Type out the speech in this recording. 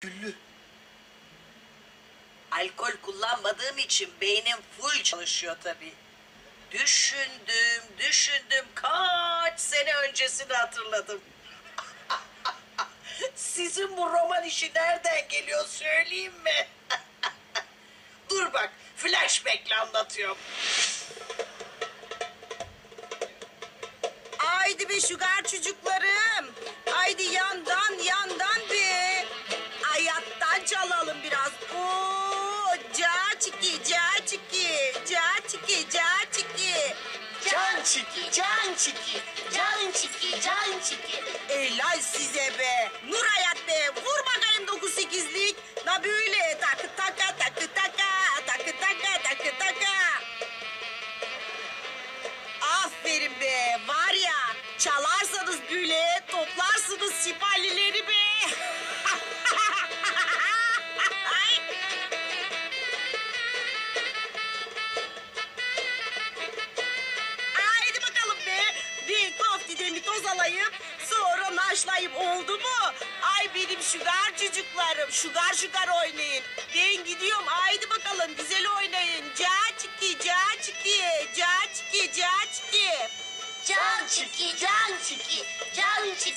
Güllü. Alkol kullanmadığım için beynim full çalışıyor tabii. Düşündüm, düşündüm. Kaç sene öncesini hatırladım. Sizin bu roman işi nereden geliyor söyleyeyim mi? Dur bak, flashback'le anlatıyorum. Haydi be şugar çocuklarım. Haydi yandan çiki ca çiki ca çiki ca çiki. Can çiki, can çiki, can çiki, can çiki. Helal size be. Nur hayat be. Vur bakayım 9-8'lik. Da böyle takı taka takı taka takı taka takı taka. Aferin be. Var ya çalarsanız böyle toplarsınız siparileri be. Bir koftide mi toz alayım sonra naşlayayım oldu mu? Ay benim şugar çocuklarım şugar şugar oynayın. Ben gidiyorum haydi bakalım güzel oynayın. Ca çiki ca çiki ca çiki ca çiki. Can çiki, can çiki, can çiki, can çiki.